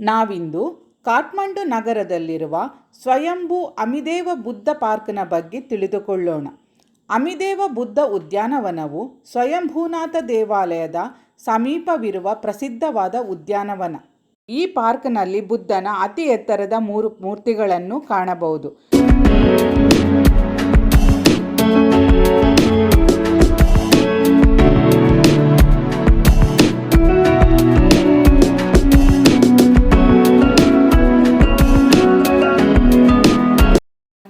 ನಾವಿಂದು ಕಾಠ್ಮಂಡು ನಗರದಲ್ಲಿರುವ ಸ್ವಯಂಭೂ ಅಮಿದೇವ ಬುದ್ಧ ಪಾರ್ಕ್ನ ಬಗ್ಗೆ ತಿಳಿದುಕೊಳ್ಳೋಣ. ಅಮಿದೇವ ಬುದ್ಧ ಉದ್ಯಾನವನವು ಸ್ವಯಂಭೂನಾಥ ದೇವಾಲಯದ ಸಮೀಪವಿರುವ ಪ್ರಸಿದ್ಧವಾದ ಉದ್ಯಾನವನ. ಈ ಪಾರ್ಕ್ನಲ್ಲಿ ಬುದ್ಧನ ಅತಿ ಎತ್ತರದ ಮೂರು ಮೂರ್ತಿಗಳನ್ನು ಕಾಣಬಹುದು.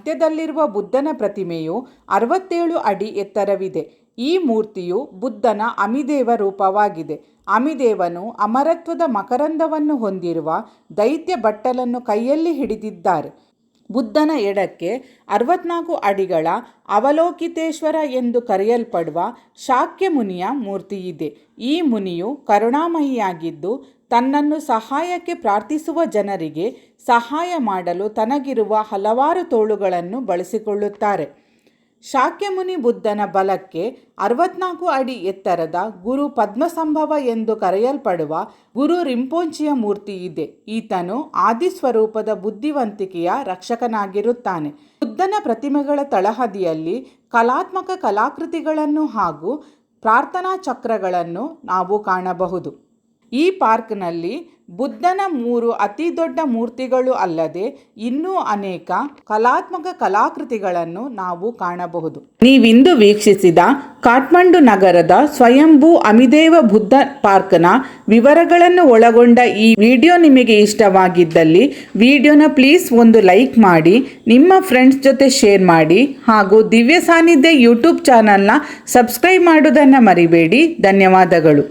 ಮಧ್ಯದಲ್ಲಿರುವ ಬುದ್ಧನ ಪ್ರತಿಮೆಯು ಅರವತ್ತೇಳು ಅಡಿ ಎತ್ತರವಿದೆ. ಈ ಮೂರ್ತಿಯು ಬುದ್ಧನ ಅಮಿದೇವ ರೂಪವಾಗಿದೆ. ಅಮಿದೇವನು ಅಮರತ್ವದ ಮಕರಂದವನ್ನು ಹೊಂದಿರುವ ದೈತ್ಯ ಬಟ್ಟಲನ್ನು ಕೈಯಲ್ಲಿ ಹಿಡಿದಿದ್ದಾರೆ. ಬುದ್ಧನ ಎಡಕ್ಕೆ ಅರವತ್ನಾಲ್ಕು ಅಡಿಗಳ ಅವಲೋಕಿತೇಶ್ವರ ಎಂದು ಕರೆಯಲ್ಪಡುವ ಶಾಕ್ಯ ಮುನಿಯ ಮೂರ್ತಿಯಿದೆ. ಈ ಮುನಿಯು ಕರುಣಾಮಯಿಯಾಗಿದ್ದು ತನ್ನನ್ನು ಸಹಾಯಕ್ಕೆ ಪ್ರಾರ್ಥಿಸುವ ಜನರಿಗೆ ಸಹಾಯ ಮಾಡಲು ತನಗಿರುವ ಹಲವಾರು ತೋಳುಗಳನ್ನು ಬಳಸಿಕೊಳ್ಳುತ್ತಾರೆ. ಶಾಕ್ಯಮುನಿ ಬುದ್ಧನ ಬಲಕ್ಕೆ ಅರವತ್ನಾಲ್ಕು ಅಡಿ ಎತ್ತರದ ಗುರು ಪದ್ಮಸಂಭವ ಎಂದು ಕರೆಯಲ್ಪಡುವ ಗುರು ರಿಂಪೋಂಚಿಯ ಮೂರ್ತಿ ಇದೆ. ಈತನು ಆದಿಸ್ವರೂಪದ ಬುದ್ಧಿವಂತಿಕೆಯ ರಕ್ಷಕನಾಗಿರುತ್ತಾನೆ. ಬುದ್ಧನ ಪ್ರತಿಮೆಗಳ ತಳಹದಿಯಲ್ಲಿ ಕಲಾತ್ಮಕ ಕಲಾಕೃತಿಗಳನ್ನು ಹಾಗೂ ಪ್ರಾರ್ಥನಾ ಚಕ್ರಗಳನ್ನು ನಾವು ಕಾಣಬಹುದು. ಈ ಪಾರ್ಕ್ನಲ್ಲಿ ಬುದ್ಧನ ಮೂರು ಅತಿ ದೊಡ್ಡ ಮೂರ್ತಿಗಳು ಅಲ್ಲದೆ ಇನ್ನೂ ಅನೇಕ ಕಲಾತ್ಮಕ ಕಲಾಕೃತಿಗಳನ್ನು ನಾವು ಕಾಣಬಹುದು. ನೀವಿಂದು ವೀಕ್ಷಿಸಿದ ಕಾಠ್ಮಂಡು ನಗರದ ಸ್ವಯಂಭೂ ಅಮಿದೇವ ಬುದ್ಧ ಪಾರ್ಕ್ನ ವಿವರಗಳನ್ನು ಒಳಗೊಂಡ ಈ ವಿಡಿಯೋ ನಿಮಗೆ ಇಷ್ಟವಾಗಿದ್ದಲ್ಲಿ ವಿಡಿಯೋನ ಪ್ಲೀಸ್ ಒಂದು ಲೈಕ್ ಮಾಡಿ, ನಿಮ್ಮ ಫ್ರೆಂಡ್ಸ್ ಜೊತೆ ಶೇರ್ ಮಾಡಿ ಹಾಗೂ ದಿವ್ಯ ಸಾನ್ನಿಧ್ಯ ಯೂಟ್ಯೂಬ್ ಚಾನಲ್ನ ಸಬ್ಸ್ಕ್ರೈಬ್ ಮಾಡುವುದನ್ನು ಮರಿಬೇಡಿ. ಧನ್ಯವಾದಗಳು.